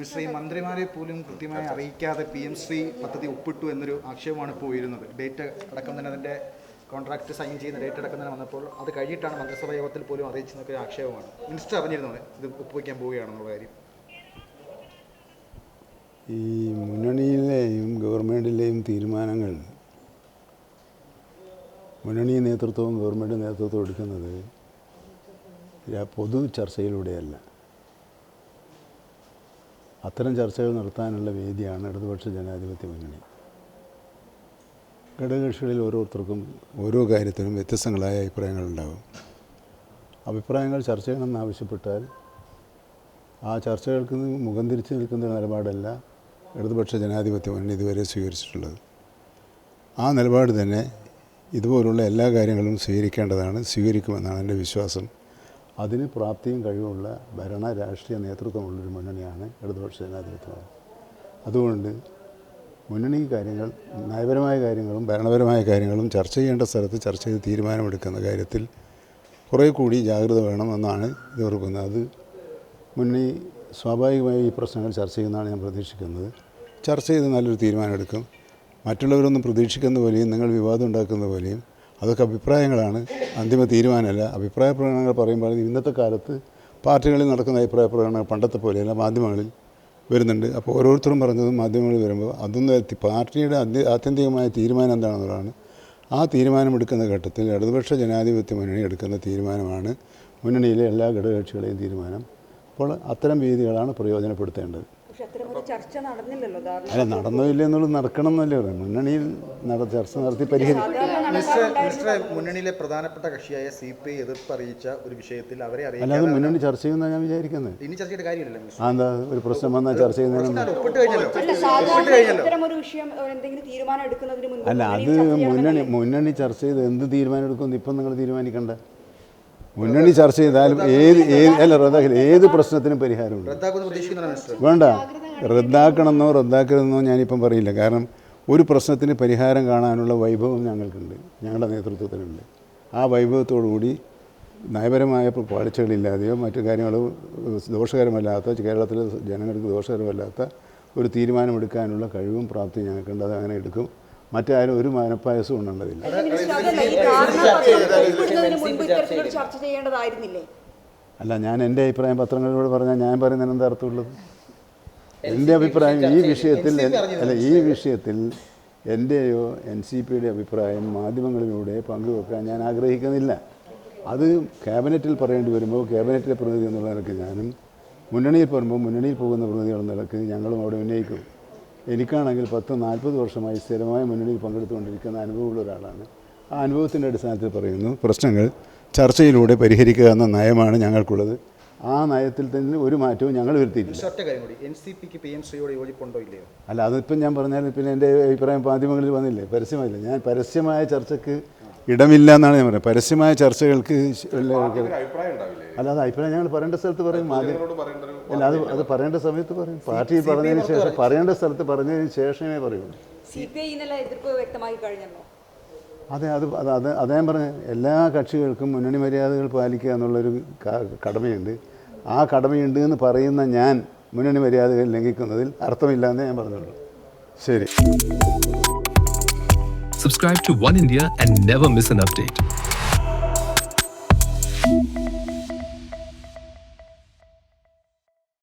ഈ മന്ത്രിമാരെ പോലും കൃത്യമായി അറിയിക്കാതെ പി എം ശ്രീ പദ്ധതി ഒപ്പിട്ടു എന്നൊരു ആക്ഷേപമാണ് ഇപ്പോൾ ഉയരുന്നത്. ഡേറ്റ് അടക്കം തന്നെ അതിന്റെ കോൺട്രാക്ട് സൈൻ ചെയ്യുന്ന ഡേറ്റ് അടക്കം തന്നെ വന്നപ്പോൾ അത് കഴിഞ്ഞിട്ടാണ് മന്ത്രിസഭാ യോഗത്തിൽ പോലും അറിയിച്ചെന്നൊക്കെ ഒരു ആക്ഷേപമാണ്. മിനിസ്റ്റർ അറിഞ്ഞിരുന്നു ഇത് ഒപ്പുവയ്ക്കാൻ പോവുകയാണെന്നുള്ള കാര്യം. ഈ മുന്നണിയിലെയും ഗവൺമെന്റിലെയും തീരുമാനങ്ങൾ മുന്നണി നേതൃത്വവും ഗവൺമെന്റ് നേതൃത്വവും എടുക്കുന്നത് പൊതു ചർച്ചയിലൂടെയല്ല. അത്തരം ചർച്ചകൾ നടത്താനുള്ള വേദിയാണ് ഇടതുപക്ഷ ജനാധിപത്യ മുന്നണി. ഘടകകക്ഷികളിൽ ഓരോരുത്തർക്കും ഓരോ കാര്യത്തിനും വ്യത്യസ്തങ്ങളായ അഭിപ്രായങ്ങളുണ്ടാകും. അഭിപ്രായങ്ങൾ ചർച്ച ചെയ്യണമെന്ന് ആവശ്യപ്പെട്ടാൽ ആ ചർച്ചകൾക്ക് മുഖം തിരിച്ചു നിൽക്കുന്ന നിലപാടല്ല ഇടതുപക്ഷ ജനാധിപത്യ മുന്നണി ഇതുവരെ സ്വീകരിച്ചിട്ടുള്ളത്. ആ നിലപാട് തന്നെ ഇതുപോലുള്ള എല്ലാ കാര്യങ്ങളും സ്വീകരിക്കേണ്ടതാണ് സ്വീകരിക്കുമെന്നാണ് എന്റെ വിശ്വാസം. അതിന് പ്രാപ്തിയും കഴിവുള്ള ഭരണ രാഷ്ട്രീയ നേതൃത്വമുള്ളൊരു മുന്നണിയാണ് ഇടതുപക്ഷ ജനാധിപത്യം അതുകൊണ്ട് മുന്നണി കാര്യങ്ങൾ നയപരമായ കാര്യങ്ങളും ഭരണപരമായ കാര്യങ്ങളും ചർച്ച ചെയ്യേണ്ട സ്ഥലത്ത് ചർച്ച ചെയ്ത് തീരുമാനമെടുക്കുന്ന കാര്യത്തിൽ കുറേ കൂടി ജാഗ്രത വേണമെന്നാണ് ഇത് ഓർക്കുന്നത് അത് മുന്നണി സ്വാഭാവികമായി ഈ പ്രശ്നങ്ങൾ ചർച്ച ചെയ്യുന്നതാണ് ഞാൻ പ്രതീക്ഷിക്കുന്നത്. ചർച്ച ചെയ്ത് നല്ലൊരു തീരുമാനമെടുക്കും. മറ്റുള്ളവരൊന്നും പ്രതീക്ഷിക്കുന്ന പോലെയും നിങ്ങൾ വിവാദം ഉണ്ടാക്കുന്ന പോലെയും അതൊക്കെ അഭിപ്രായങ്ങളാണ്. അന്തിമ തീരുമാനമല്ല. അഭിപ്രായ പ്രകടനങ്ങൾ പറയുമ്പോൾ ഇന്നത്തെ കാലത്ത് പാർട്ടികളിൽ നടക്കുന്ന അഭിപ്രായ പ്രകടനങ്ങൾ പണ്ടത്തെ പോലെയല്ല മാധ്യമങ്ങളിൽ വരുന്നുണ്ട്. അപ്പോൾ ഓരോരുത്തരും പറഞ്ഞതും മാധ്യമങ്ങളിൽ വരുമ്പോൾ അതൊന്നും പാർട്ടിയുടെ ആത്യന്തികമായ തീരുമാനം എന്താണെന്നുള്ളതാണ്. ആ തീരുമാനമെടുക്കുന്ന ഘട്ടത്തിൽ ഇടതുപക്ഷ ജനാധിപത്യ മുന്നണി എടുക്കുന്ന തീരുമാനമാണ് മുന്നണിയിലെ എല്ലാ ഘടകകക്ഷികളെയും തീരുമാനം. അപ്പോൾ അത്തരം രീതികളാണ് പ്രയോജനപ്പെടുത്തേണ്ടത്. ചർച്ച നടന്നില്ലല്ലോ അല്ല നടന്നില്ല എന്നുള്ളത് നടക്കണം എന്നല്ലേ പറയാം മുന്നണിയിൽ നട ചർച്ച നടത്തി പരിഹരിക്കും മുന്നണിയിലെ പ്രധാനപ്പെട്ട കക്ഷിയായ സി പി ഐ എതിർപ്പ് അറിയിച്ച ഒരു വിഷയത്തിൽ അവരെ അല്ലാതെ മുന്നണി ചർച്ച ചെയ്യുന്ന ഞാൻ വിചാരിക്കുന്നത് ഇനി ചർച്ച ചെയ്യേണ്ട കാര്യമില്ലല്ലോ എന്താ ഒരു പ്രശ്നം വന്നാൽ ചർച്ച ചെയ്യുന്നതിന് അല്ല, കഴിഞ്ഞല്ലോ. അല്ല ഒരു വിഷയം എന്തെങ്കിലും തീരുമാനം എടുക്കുന്നതിന് മുൻപ് അല്ല അത് മുന്നണി മുന്നണി ചർച്ച ചെയ്ത് എന്ത് തീരുമാനം എടുക്കുമെന്ന് ഇപ്പം നിങ്ങൾ തീരുമാനിക്കണ്ട. മുന്നണി ചർച്ച ചെയ്താലും ഏത് ഏത് അല്ല റദ്ദാക്കില്ല. ഏത് പ്രശ്നത്തിനും പരിഹാരമുണ്ട്. വേണ്ട. റദ്ദാക്കണമെന്നോ റദ്ദാക്കരുതെന്നോ ഞാനിപ്പം പറയില്ല. കാരണം ഒരു പ്രശ്നത്തിന് പരിഹാരം കാണാനുള്ള വൈഭവം ഞങ്ങൾക്കുണ്ട്. ഞങ്ങളുടെ നേതൃത്വത്തിനുണ്ട്. ആ വൈഭവത്തോടു കൂടി നയപരമായ പാളിച്ചകളില്ലാതെയോ മറ്റു കാര്യങ്ങളോ ദോഷകരമല്ലാത്ത കേരളത്തിലെ ജനങ്ങൾക്ക് ദോഷകരമല്ലാത്ത ഒരു തീരുമാനമെടുക്കാനുള്ള കഴിവും പ്രാപ്തി ഞങ്ങൾക്കുണ്ട്. അത് അങ്ങനെ എടുക്കും. മറ്റാരും ഒരു മനപ്പായസവും ഉണ്ടതില്ല അല്ല ഞാൻ എന്റെ അഭിപ്രായം പത്രങ്ങളിലൂടെ പറഞ്ഞാൽ ഞാൻ പറയുന്നതിന് എന്താ അർത്ഥമുള്ളത്? എന്റെ അഭിപ്രായം ഈ വിഷയത്തിൽ അല്ല ഈ വിഷയത്തിൽ എന്റെയോ എൻ സി പിയുടെ അഭിപ്രായം മാധ്യമങ്ങളിലൂടെ പങ്കുവെക്കാൻ ഞാൻ ആഗ്രഹിക്കുന്നില്ല. അത് ക്യാബിനറ്റിൽ പറയേണ്ടി വരുമ്പോൾ ക്യാബിനറ്റിലെ പ്രതിനിധി എന്നുള്ള നിലയ്ക്ക് ഞാനും മുന്നണിയിൽ പറയുമ്പോൾ മുന്നണിയിൽ പോകുന്ന പ്രതിനിധികൾ എന്ന നിലയ്ക്ക് ഞങ്ങളും അവിടെ ഉന്നയിക്കും. എനിക്കാണെങ്കിൽ പത്ത് നാൽപ്പത് വർഷമായി സ്ഥിരമായ മുന്നണിയിൽ പങ്കെടുത്തുകൊണ്ടിരിക്കുന്ന അനുഭവമുള്ള ഒരാളാണ്. ആ അനുഭവത്തിന്റെ അടിസ്ഥാനത്തിൽ പറയുന്നു പ്രശ്നങ്ങൾ ചർച്ചയിലൂടെ പരിഹരിക്കുക എന്ന നയമാണ് ഞങ്ങൾക്കുള്ളത്. ആ നയത്തിൽ തന്നെ ഒരു മാറ്റവും ഞങ്ങൾ വരുത്തിയിട്ടില്ല. ഒറ്റ കാര്യം കൂടി എൻ സി പിക്ക് പി എം ശ്രീയോട് യോജിപ്പുണ്ടോ ഇല്ലയോ? അല്ല അതിപ്പം ഞാൻ പറഞ്ഞാൽ പിന്നെ എന്റെ അഭിപ്രായം മാധ്യമങ്ങളിൽ വന്നില്ലേ? പരസ്യമായില്ല. ഞാൻ പരസ്യമായ ചർച്ചക്ക് ഇടമില്ല എന്നാണ് ഞാൻ പറയുന്നത് പരസ്യമായ ചർച്ചകൾക്ക് ശ- അഭിപ്രായം ഉണ്ടാവില്ലേ? അല്ല അത് അഭിപ്രായം ഞങ്ങൾ പറയേണ്ട സ്ഥലത്ത് പറയും. അല്ല അത് അത് പറയേണ്ട സമയത്ത് പറയും. പാർട്ടി പറഞ്ഞതിന് ശേഷം പറയേണ്ട സ്ഥലത്ത് പറഞ്ഞതിന് ശേഷമേ പറയുള്ളൂ. സി പി ഐ എതിർപ്പ് വ്യക്തമാക്കി കഴിഞ്ഞല്ലോ. അതെ അത് അത് ഞാൻ പറഞ്ഞ എല്ലാ കക്ഷികൾക്കും മുന്നണി മര്യാദകൾ പാലിക്കുക എന്നുള്ളൊരു കടമയുണ്ട്. ആ കടമയുണ്ട് എന്ന് പറയുന്ന ഞാൻ മുന്നണി മര്യാദകൾ ലംഘിക്കുന്നതിൽ അർത്ഥമില്ല എന്ന് ഞാൻ പറഞ്ഞുള്ളൂ. ശരി. Subscribe to One India and never miss an update.